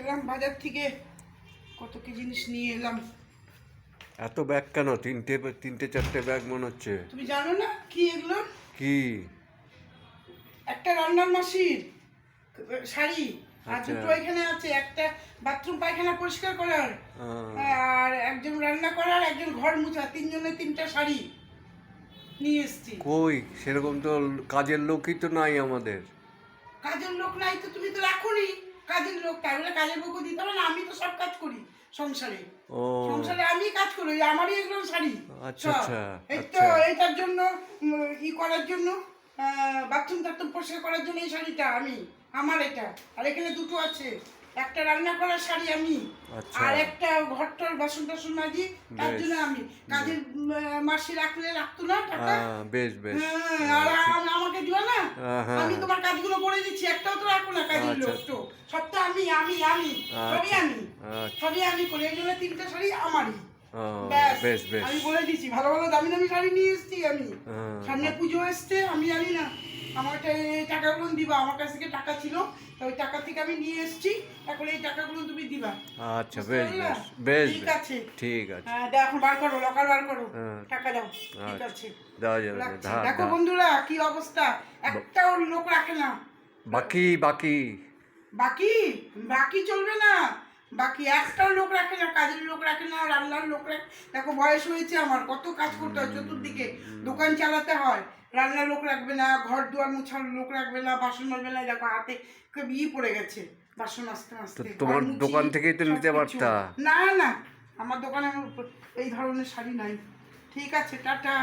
এলাম বাজার থেকে কত কি জিনিস নিয়ে এলাম। এত ব্যাগ কেন? তিনটে তিনটে চারটে ব্যাগ মনে হচ্ছে। তুমি জানো না কি এগুলো? কি? একটা রান্নার মাসির শাড়ি আর আচ্ছা। দুটো এখানে আছে একটা বাথরুম পায়খানা পরিষ্কার করার আর একজন রান্না করার একজন ঘর মুছা তিনজনের তিনটা শাড়ি নিয়ে এসছি। কই? সেরকম তো কাজের লোকই তো নাই আমাদের। কাজের লোক নাই তো তুমি তো রাখোনি। কাজের লোক তাই বলে কাজের লোকও দিতে হবে না আমি তো সব কাজ করি সংসারে। ও। সংসারে আমি কাজ করি আমারই এগুলো শাড়ি। আচ্ছা, আচ্ছা, এই তো আচ্ছা। এইটার জন্য ই করার জন্য বাথরুম টাথরুম পরিষ্কার করার জন্য এই শাড়িটা আমি আমার এটা। আর এখানে দুটো আছে। একটা রান্না করার শাড়ি আমি আচ্ছা। আর একটা ঘরটার বাসন টাসন মাজি তার জন্য আমি। কাজের মাসি রাখলে রাখতো না টাকা? বেশ বেশ। হ্যাঁ, আর আমাকে দিবা না? হ্যাঁ, হ্যাঁ। আমি তোমার কাজগুলো করে দিচ্ছি একটাও তো রাখো না কাজের আচ্ছা। লোক তো। সব তো আমি আমি আমি সবই আচ্ছা। আমি। আচ্ছা। সবই আমি করি এই জন্য তিনটা শাড়ি আমারই। বেশ বেশ। আমি বলে দিচ্ছি ভালো ভালো দামি দামি শাড়ি নিয়ে এসেছি আমি। হ্যাঁ। সামনে পুজো এসছে আমি জানি না। আমাকে এই টাকাগুলো দিবা আমার কাছ থেকে টাকা ছিল তো ওই টাকা থেকে আমি নিয়ে এসেছি এখন এই টাকাগুলো তুমি দিবা। আচ্ছা বেশ? বেশ বেশ ঠিক আছে। ঠিক আছে। হ্যাঁ দাও এখন বার করো লকার বার করো। হ্যাঁ। টাকা দাও ঠিক আচ্ছা। আছে। দেওয়া যাবে দেখো বন্ধুরা কি অবস্থা? একটাও লোক রাখে না। বাকি বাকি। বাকি? বাকি চলবে না। বাকি একটাও লোক রাখে না কাজের লোক রাখে না রান্নার লোক রাখে দেখো বয়স হয়েছে আমার কত কাজ করতে হয় চতুর্দিকে। দোকান চালাতে হয়। রান্নার লোক রাখবে না ঘর দুয়ার মুছার লোক রাখবে না বাসন মাজবে না দেখো হাতে ই পড়ে গেছে বাসন আস্তে আস্তে তোমার দোকান থেকেই তো নিতে। পারতা। না না আমার দোকানে আমার এই ধরনের শাড়ি নাই ঠিক আছে টাটা